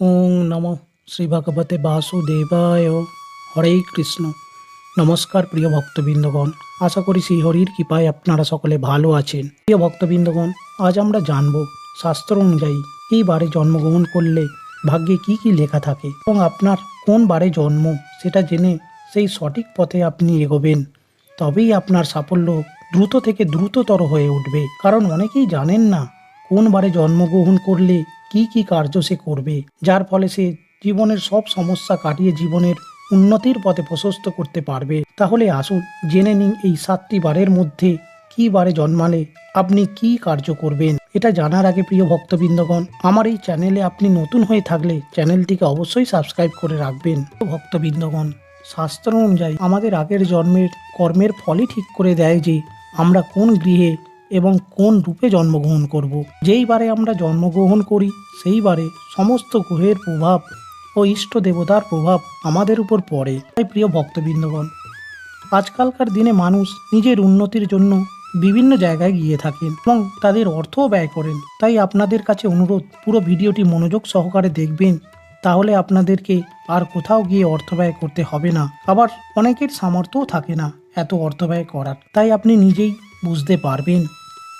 ওং নম শ্রী ভগবতে বাসুদেবায়। হরে কৃষ্ণ। নমস্কার প্রিয় ভক্তবৃন্দগণ। আশা করি শ্রী হরির কৃপায় আপনারা সকলে ভালো আছেন। প্রিয় ভক্তবৃন্দগণ, আজ আমরা জানব শাস্ত্র অনুযায়ী এই বারে জন্মগ্রহণ করলে ভাগ্যে কি কি লেখা থাকে এবং আপনার কোন বারে জন্ম সেটা জেনে সেই সঠিক পথে আপনি এগোবেন। তবেই আপনার সাফল্য দ্রুত থেকে দ্রুততর হয়ে উঠবে। কারণ অনেকেই জানেন না কোন বারে জন্মগ্রহণ করলে কি কি কার্য সে করবে? যার ফলে সে জীবনের সব সমস্যা কাটিয়ে জীবনের উন্নতির পথে প্রশস্ত করতে পারবে। তাহলে আসুন জেনে নিন এই সাতটি বারের মধ্যে কি বারে জন্মালে আপনি কি কার্য করবেন। এটা জানার আগে প্রিয় ভক্তবৃন্দগণ, আমার এই চ্যানেলে আপনি নতুন হয়ে থাকলে চ্যানেলটিকে অবশ্যই সাবস্ক্রাইব করে রাখবেন। ভক্তবৃন্দগণ, শাস্ত্র অনুযায়ী আমাদের আগের জন্মের কর্মের ফলই ঠিক করে দেয় যে আমরা কোন গৃহে এবং কোন রূপে জন্মগ্রহণ করব। যেই বারে আমরা জন্মগ্রহণ করি, সেই বারে সমস্ত গ্রহের প্রভাব ও ইষ্ট দেবতার প্রভাব আমাদের উপর পড়ে। তাই প্রিয় ভক্তবৃন্দগণ, আজকালকার দিনে মানুষ নিজের উন্নতির জন্য বিভিন্ন জায়গায় গিয়ে থাকেন এবং তাদের অর্থও ব্যয় করেন। তাই আপনাদের কাছে অনুরোধ, পুরো ভিডিওটি মনোযোগ সহকারে দেখবেন, তাহলে আপনাদেরকে আর কোথাও গিয়ে অর্থ ব্যয় করতে হবে না। আবার অনেকের সামর্থ্যও থাকে না এত অর্থ ব্যয় করার। তাই আপনি নিজেই বুঝতে পারবেন।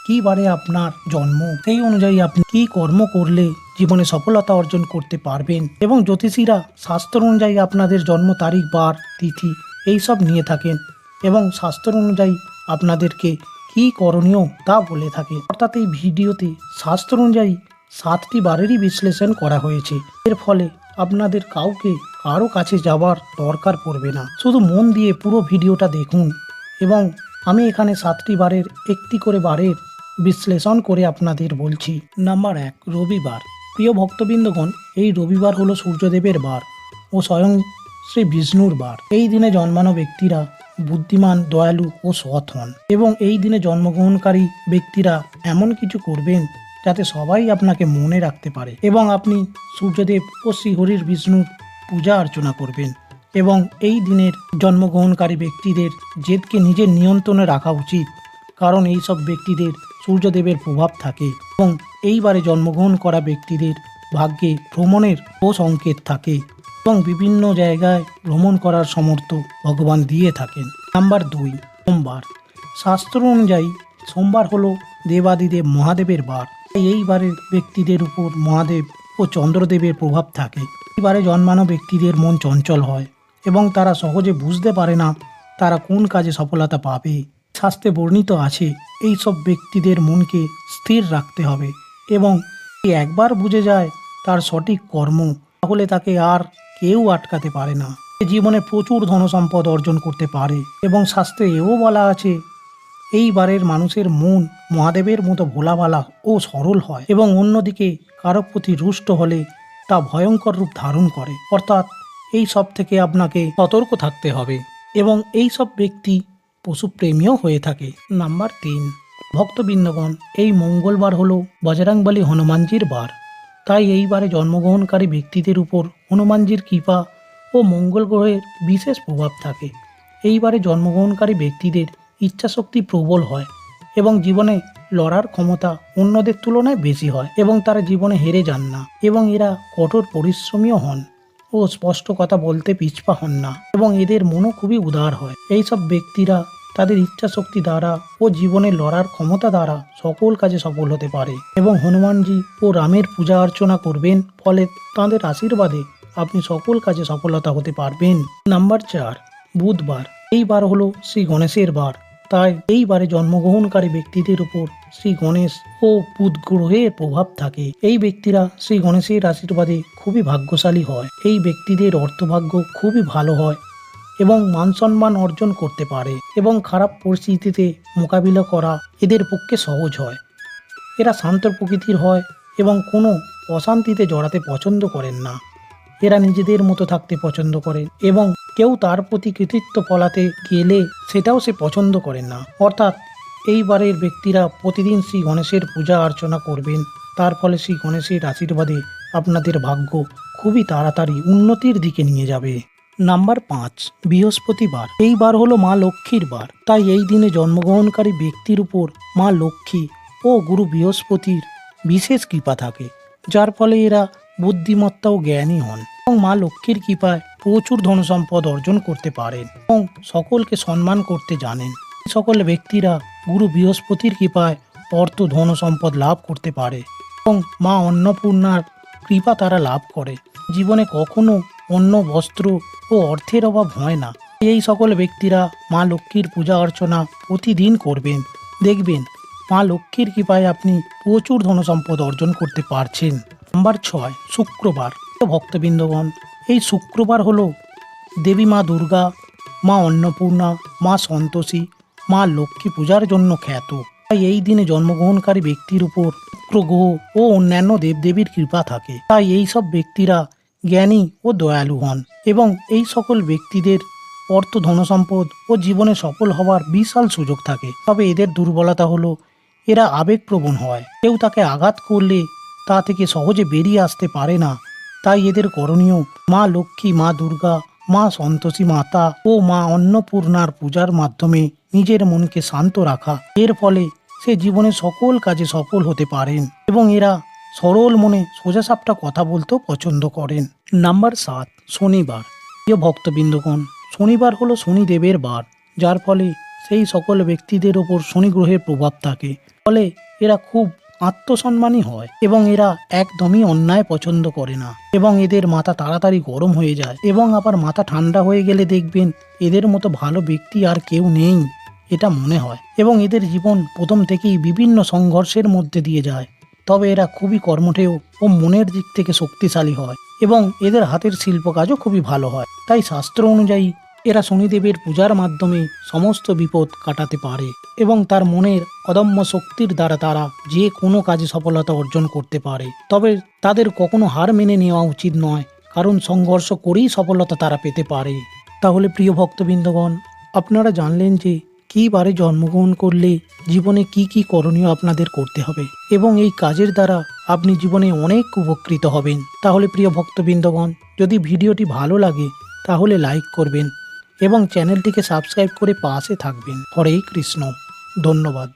কি বারে আপনার জন্ম? সেই অনুযায়ী আপনি কি কর্ম করলে জীবনে সফলতা অর্জন করতে পারবেন? এবং জ্যোতিষীরা শাস্ত্র অনুযায়ী আপনাদের জন্ম তারিখ, বার, তিথি এই সব নিয়ে থাকেন এবং শাস্ত্র অনুযায়ী আপনাদেরকে কি করণীয় তা বলে থাকে অর্থাৎ এই ভিডিওতে শাস্ত্র অনুযায়ী সাতটি বারেরই বিশ্লেষণ করা হয়েছে। এর ফলে আপনাদের কাউকে কারও কাছে যাবার দরকার পড়বে না। শুধু মন দিয়ে পুরো ভিডিওটা দেখুন এবং আমি এখানে সাতটি বারের একটি করে বারের বিশ্লেষণ করে আপনাদের বলছি। নাম্বার এক, রবিবার। প্রিয় ভক্তবৃন্দগণ, এই রবিবার হলো সূর্যদেবের বার ও স্বয়ং শ্রী বিষ্ণুর বার। এই দিনে জন্মানো ব্যক্তিরা বুদ্ধিমান, দয়ালু ও সৎ হন এবং এই দিনে জন্মগ্রহণকারী ব্যক্তিরা এমন কিছু করবেন যাতে সবাই আপনাকে মনে রাখতে পারে এবং আপনি সূর্যদেব ও শ্রীহরির বিষ্ণুর পূজা অর্চনা করবেন এবং এই দিনের জন্মগ্রহণকারী ব্যক্তিদের জেদকে নিজের নিয়ন্ত্রণে রাখা উচিত। কারণ এই সব ব্যক্তিদের সূর্যদেবের প্রভাব থাকে এবং এইবারে জন্মগ্রহণ করা ব্যক্তিদের ভাগ্যে ভ্রমণের ও সংকেত থাকে এবং বিভিন্ন জায়গায় ভ্রমণ করার সমর্থ ভগবান দিয়ে থাকেন। নাম্বার দুই, সোমবার। শাস্ত্র অনুযায়ী সোমবার হলো দেবাদিদেব মহাদেবের বার। এই বারের ব্যক্তিদের উপর মহাদেব ও চন্দ্রদেবের প্রভাব থাকে। এইবারে জন্মানো ব্যক্তিদের মন চঞ্চল হয় এবং তারা সহজে বুঝতে পারে না তারা কোন কাজে সফলতা পাবে। শাস্ত্রে বর্ণিত আছে এই সব ব্যক্তিদের মনকে স্থির রাখতে হবে এবং একবার বুঝে যায় তার সঠিক কর্ম, তাহলে তাকে আর কেউ আটকাতে পারে না। জীবনে প্রচুর ধনসম্পদ অর্জন করতে পারে এবং শাস্ত্রে এও বলা আছে, এইবারের মানুষের মন মহাদেবের মতো ভোলাভালা ও সরল হয় এবং অন্যদিকে কারও প্রতি রুষ্ট হলে তা ভয়ঙ্কর রূপ ধারণ করে। অর্থাৎ এই সব থেকে আপনাকে সতর্ক থাকতে হবে এবং এই সব ব্যক্তি পশুপ্রেমীও হয়ে থাকে। নাম্বার তিন, ভক্তবৃন্দগণ, এই মঙ্গলবার হলো বজরাংবলী হনুমানজির বার। তাই এইবারে জন্মগ্রহণকারী ব্যক্তিদের উপর হনুমানজির কৃপা ও মঙ্গল গ্রহের বিশেষ প্রভাব থাকে। এইবারে জন্মগ্রহণকারী ব্যক্তিদের ইচ্ছাশক্তি প্রবল হয় এবং জীবনে লড়ার ক্ষমতা অন্যদের তুলনায় বেশি হয় এবং তারা জীবনে হেরে যান না এবং এরা কঠোর পরিশ্রমীও হন ও স্পষ্ট কথা বলতে পিছপা হন না এবং এদের মনও খুবই উদার হয়। এই সব ব্যক্তিরা তাদের ইচ্ছা শক্তি দ্বারা ও জীবনে লড়ার ক্ষমতা দ্বারা সকল কাজে সফল হতে পারে। এবং হনুমানজি ও রামের পূজা অর্চনা করবেন, ফলে তাঁদের আশীর্বাদে আপনি সকল কাজে সফলতা হতে পারবেন। নাম্বার চার, বুধবার। এই বার হলো শ্রী গণেশের বার। তাই এই বারে জন্মগ্রহণকারী ব্যক্তিদের উপর শ্রী গণেশ ও বুধ গ্রহের প্রভাব থাকে। এই ব্যক্তিরা শ্রী গণেশের আশীর্বাদে খুবই ভাগ্যশালী হয়। এই ব্যক্তিদের অর্থভাগ্য খুবই ভালো হয়। এবং মান সম্মান অর্জন করতে পারে এবং খারাপ পরিস্থিতিতে মোকাবিলা করা এদের পক্ষে সহজ হয়। এরা শান্ত প্রকৃতির হয় এবং কোনো অশান্তিতে জড়াতে পছন্দ করেন না। এরা নিজেদের মতো থাকতে পছন্দ করে এবং কেউ তার প্রতি কৃতিত্ব ফলাতে গেলে সেটাও সে পছন্দ করেন না। অর্থাৎ এইবারের ব্যক্তিরা প্রতিদিন শ্রী গণেশের পূজা অর্চনা করবেন। তার ফলে শ্রী গণেশের আশীর্বাদে আপনাদের ভাগ্য খুবই তাড়াতাড়ি উন্নতির দিকে নিয়ে যাবে। নাম্বার পাঁচ, বৃহস্পতিবার। এই বার হলো মা লক্ষ্মীর বার। তাই এই দিনে জন্মগ্রহণকারী ব্যক্তির উপর মা লক্ষ্মী ও গুরু বৃহস্পতির বিশেষ কৃপা থাকে, যার ফলে এরা বুদ্ধিমত্তা ও জ্ঞানী হন এবং মা লক্ষ্মীর কৃপায় প্রচুর ধনসম্পদ অর্জন করতে পারেন এবং সকলকে সম্মান করতে জানেন। সকল ব্যক্তিরা গুরু বৃহস্পতির কৃপায় অর্থ ধন সম্পদ লাভ করতে পারে এবং মা অন্নপূর্ণার কৃপা তারা লাভ করে। জীবনে কখনো অন্য বস্ত্র ও অর্থের অভাব হয় না। এই সকল ব্যক্তিরা মা লক্ষ্মীর পূজা অর্চনা প্রতিদিন করবেন, দেখবেন মা লক্ষ্মীর কৃপায় আপনি প্রচুর ধনসম্পদ অর্জন করতে পারছেন। নাম্বার ছয়, শুক্রবার। ভক্তবৃন্দগণ, এই শুক্রবার হলো দেবী মা দুর্গা, মা অন্নপূর্ণা, মা সন্তোষী, মা লক্ষ্মী পূজার জন্য খ্যাত। তাই এই দিনে জন্মগ্রহণকারী ব্যক্তির উপর শুক্র, গ্রহ ও অন্যান্য দেবদেবীর কৃপা থাকে। তাই এই সব ব্যক্তিরা জ্ঞানী ও দয়ালু হন এবং এই সকল ব্যক্তিদের অর্থ, ধনসম্পদ ও জীবনে সফল হওয়ার বিশাল সুযোগ থাকে। তবে এদের দুর্বলতা হলো, এরা আবেগপ্রবণ হয়। কেউ তাকে আঘাত করলে তা থেকে সহজে বেরিয়ে আসতে পারে না। তাই এদের করণীয়, মা লক্ষ্মী, মা দুর্গা, মা সন্তোষী মাতা ও মা অন্নপূর্ণার পূজার মাধ্যমে নিজের মনকে শান্ত রাখা। এর ফলে সে জীবনে সকল কাজে সফল হতে পারেন এবং এরা সরল মনে সোজাসাপটা কথা বলতেও পছন্দ করেন। নাম্বার সাত, শনিবার। প্রিয় ভক্তবৃন্দগণ, শনিবার হলো শনিদেবের বার, যার ফলে সেই সকল ব্যক্তিদের ওপর শনি গ্রহের প্রভাব থাকে। ফলে এরা খুব আত্মসম্মানী হয় এবং এরা একদমই অন্যায় পছন্দ করে না এবং এদের মাথা তাড়াতাড়ি গরম হয়ে যায় এবং আবার মাথা ঠান্ডা হয়ে গেলে দেখবেন এদের মতো ভালো ব্যক্তি আর কেউ নেই, এটা মনে হয়। এবং এদের জীবন প্রথম থেকেই বিভিন্ন সংঘর্ষের মধ্যে দিয়ে যায়। তবে এরা খুবই কর্মঠেয় ও মনের দিক থেকে শক্তিশালী হয় এবং এদের হাতের শিল্প কাজও খুবই ভালো হয়। তাই শাস্ত্র অনুযায়ী এরা শনিদেবের পূজার মাধ্যমে সমস্ত বিপদ কাটাতে পারে এবং তার মনের অদম্য শক্তির দ্বারা তারা যে কোনো কাজে সফলতা অর্জন করতে পারে। তবে তাদের কখনো হার মেনে নেওয়া উচিত নয়, কারণ সংঘর্ষ করেই সফলতা তারা পেতে পারে। তাহলে প্রিয় ভক্তবৃন্দগণ, আপনারা জানলেন যে কী বারে জন্মগ্রহণ করলে জীবনে কি কি করণীয় আপনাদের করতে হবে? এবং এই কাজের দ্বারা আপনি জীবনে অনেক উপকৃত হবেন। তাহলে প্রিয় ভক্তবৃন্দগণ, যদি ভিডিওটি ভালো লাগে, তাহলে লাইক করবেন এবং চ্যানেলটিকে সাবস্ক্রাইব করে পাশে থাকবেন। হরে কৃষ্ণ। ধন্যবাদ।